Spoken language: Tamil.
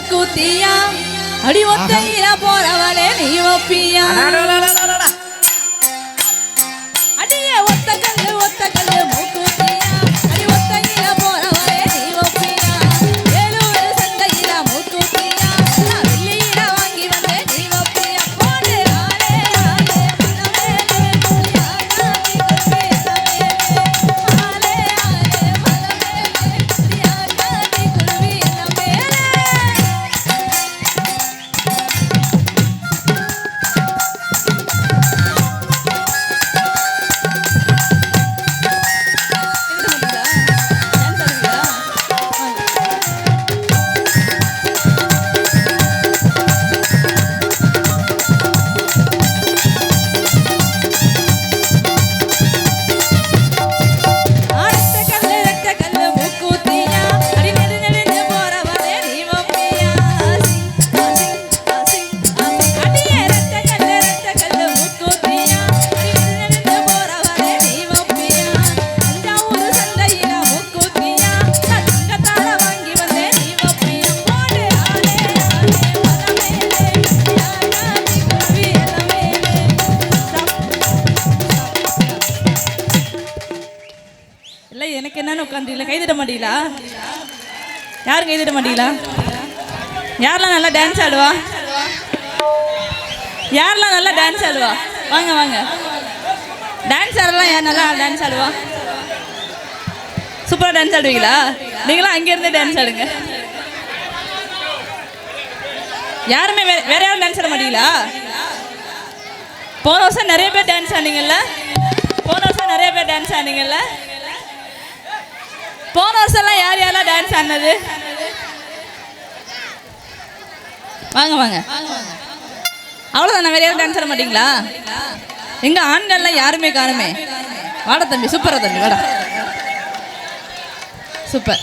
மூக்குத்தியா அடி ஒத்தையில போறவளே நீ ஒப்பியா? எனக்கு என்னன்னு உட்காந்துல கைதிட மாட்டீங்களா? யாரும் கைதிட மாட்டீங்களா? யாரெல்லாம் நல்லா டான்ஸ் ஆடுவா? யாரெல்லாம் நல்லா டான்ஸ் ஆடுவா? வாங்க வாங்க. டான்ஸ் ஆடலாம் யார் நல்லா டான்ஸ் ஆடுவா? சூப்பராக டான்ஸ் ஆடுவீங்களா? நீங்களும் அங்கேருந்தே டான்ஸ் ஆடுங்க. யாருமே வேற வேற யாரும் டான்ஸ் ஆட மாட்டீங்களா? போன வருஷம் நிறைய பேர் டான்ஸ் ஆனீங்கல்ல? போன வருஷம் நிறைய பேர் டான்ஸ் ஆனீங்கல்ல? போன வருஷம்லாம் யார் யாரெல்லாம் டான்ஸ் ஆனது வாங்க வாங்க. அவ்வளோதான் வேற யாரும் டான்ஸ் ஆட மாட்டீங்களா? எங்க ஆண்கள்லாம் யாருமே காணுமே. வாடா தம்பி சூப்பரா தம்பி வாடா. சூப்பர்